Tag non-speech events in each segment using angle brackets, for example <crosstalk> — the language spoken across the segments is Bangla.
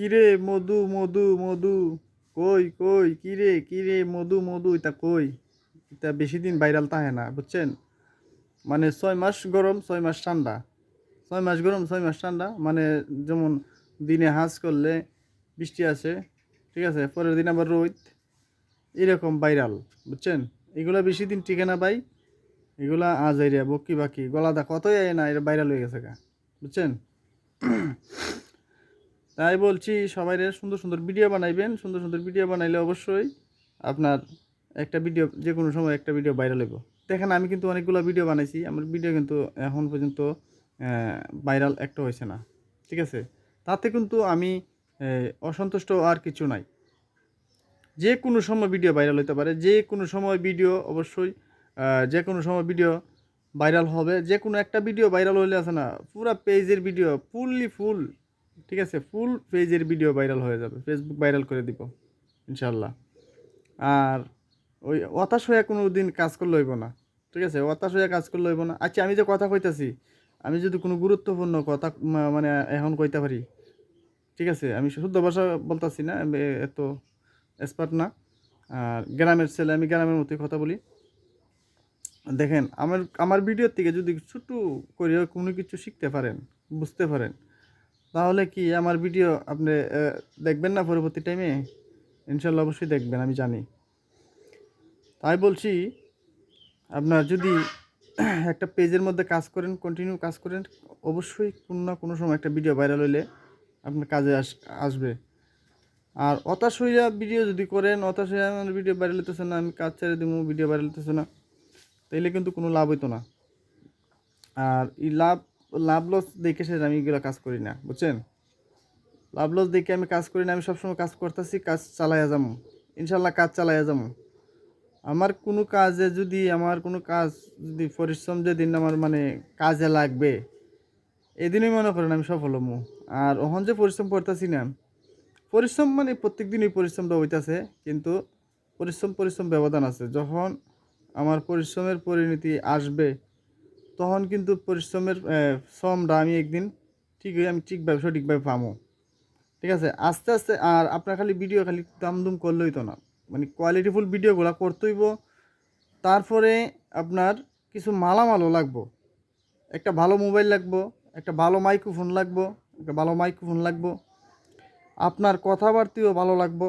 কিরে মধু মধু মধু? কই কই? কিরে কিরে মধু মধু? এটা কই? এটা বেশি দিন ভাইরাল থাকে না, বুঝছেন? মানে ছয় মাস গরম, ছয় মাস ঠান্ডা। ছয় মাস গরম, ছয় মাস ঠান্ডা মানে যেমন দিনে হাঁস করলে বৃষ্টি আসে, ঠিক আছে? পরের দিন আবার রোদ। এরকম ভাইরাল বুঝছেন? এগুলা বেশি দিন টিকে না ভাই। এগুলা আজ এরিয়া বকি বাকি গলাদা কতই আয় না এটা ভাইরাল হয়ে গেছে গা, বুঝছেন? তাই বলছি, সবাই সুন্দর সুন্দর ভিডিও বানাইবেন। সুন্দর সুন্দর ভিডিও বানাইলে অবশ্যই আপনার একটা ভিডিও যে কোনো সময় একটা ভিডিও ভাইরাল হইব। দেখেন, আমি কিন্তু অনেকগুলো ভিডিও বানাইছি। আমার ভিডিও কিন্তু এখন পর্যন্ত ভাইরাল একটা হয়েছে না। ঠিক আছে? তাতে কিন্তু আমি অসন্তুষ্ট আর কিছু নাই। যে কোনো সময় ভিডিও ভাইরাল হতে পারে। যে কোনো সময় ভিডিও অবশ্যই যে কোনো সময় ভিডিও ভাইরাল হবে। যে কোনো একটা ভিডিও ভাইরাল হলে আছে না, পুরা পেজের ভিডিও ফুললি ফুল ঠিক আছে ফুল পেজের ভিডিও ভাইরাল হয়ে যাবে ফেসবুক ভাইরাল করে দিব ইনশাল্লাহ আর ওই হতাশ হয়ে কোনো দিন কাজ করলে হইব না, ঠিক আছে? হতাশ হয়ে কাজ করলে হইব না। আচ্ছা আমি যে কথা কইতাছি, আমি যদি কোনো গুরুত্বপূর্ণ কথা মানে এখন কইতে পারি, ঠিক আছে? আমি শুদ্ধ ভাষা বলতাছি না এত এক্সপার্ট না। আর গ্রামের ছেলে, আমি গ্রামের মতোই কথা বলি। দেখেন, আমার আমার ভিডিওর থেকে যদি ছোট্ট করে কোনো কিছু শিখতে পারেন, বুঝতে পারেন তাহলে কি আমার ভিডিও আপনি দেখবেন না পরবর্তী টাইমে ইনশাল্লাহ অবশ্যই দেখবেন, আমি জানি। তাই বলছি, আপনার যদি <clears throat> একটা পেজের মধ্যে কাজ করেন কন্টিনিউ কাজ করেন, অবশ্যই কোনো না কোনো সময় একটা ভিডিও ভাইরাল হইলে আপনার কাজে আস, আসবে। আর হতাশ হইয়া ভিডিও যদি করেন, হতাশ হইয়া আমার ভিডিও ভাইরাল হইতেছে না, আমি কাজ ছেড়ে দিব ভিডিও ভাইরাল হইতেছে না, তাইলে কিন্তু কোনো লাভ হইতো না। আর এই লাভ লাভ লস দেখে সে আমি এগুলো কাজ করি না, বুঝছেন? লাভ লস দেখে আমি কাজ করি না, আমি সবসময় কাজ করতেছি, কাজ চালাইয়া যাব ইনশাল্লাহ কাজ চালাইয়া যাব আমার কোনো কাজে যদি, আমার কোনো কাজ যদি পরিশ্রম যেদিন আমার মানে কাজে লাগবে, এদিনই মনে করেন আমি সফল হব আর ওখান যে পরিশ্রম করতেছি না, পরিশ্রম মানে প্রত্যেক দিনই পরিশ্রমটা হইতাছে, কিন্তু পরিশ্রম পরিশ্রম ব্যবধান আছে। যখন আমার পরিশ্রমের পরিণতি আসবে তখন কিন্তু পরিশ্রমের শ্রমটা আমি একদিন ঠিকই আমি ঠিকভাবে সঠিকভাবে পাবো। ঠিক আছে? আস্তে আস্তে, আর আপনার খালি ভিডিও খালি দামদুম করলেই তো না। মানে কোয়ালিটিফুল ভিডিওগুলো করতেইব তারপরে আপনার কিছু মালামালও লাগবো। একটা ভালো মোবাইল লাগবো, একটা ভালো মাইক্রোফোন লাগবো, একটা ভালো মাইক্রোফোন লাগবো। আপনার কথাবার্তাও ভালো লাগবো।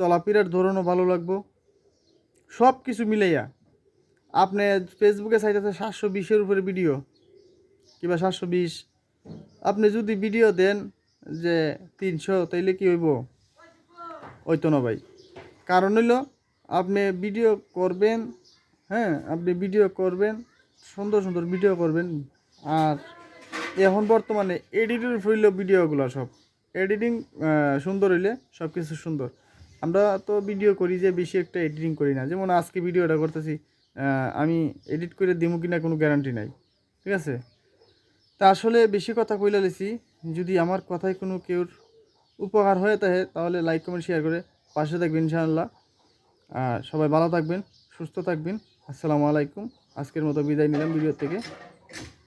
চলাফেরার ধরনও ভালো লাগবো। সব কিছু মিলাইয়া আপনি ফেসবুকে চাইতেছে সাতশো বিশের উপরে ভিডিও কিংবা সাতশো বিশ। আপনি যদি ভিডিও দেন যে তিনশো, তাইলে কি হইব? ওই তো না ভাই। কারণ হইল, আপনি ভিডিও করবেন হ্যাঁ আপনি ভিডিও করবেন, সুন্দর সুন্দর ভিডিও করবেন। আর এখন বর্তমানে এডিটের হইল ভিডিওগুলো সব। এডিটিং সুন্দর হইলে সব কিছু সুন্দর। আমরা তো ভিডিও করি যে, বেশি একটা এডিটিং করি না। যেমন আজকে ভিডিওটা করতেছি আমি এডিট করে দিব কিনা কোনো গ্যারান্টি নাই, ঠিক আছে? তা আসলে বেশি কথা কইলা লেছি, যদি আমার কথায় কোনো কেউর উপকার হয়ে থাকে, তাহলে লাইক কমেন্ট শেয়ার করে পাশে থাকবেন ইনশাআল্লাহ। সবাই ভালো থাকবেন, সুস্থ থাকবেন। আসসালামু আলাইকুম। আজকের মতো বিদায় নিলাম ভিডিও থেকে।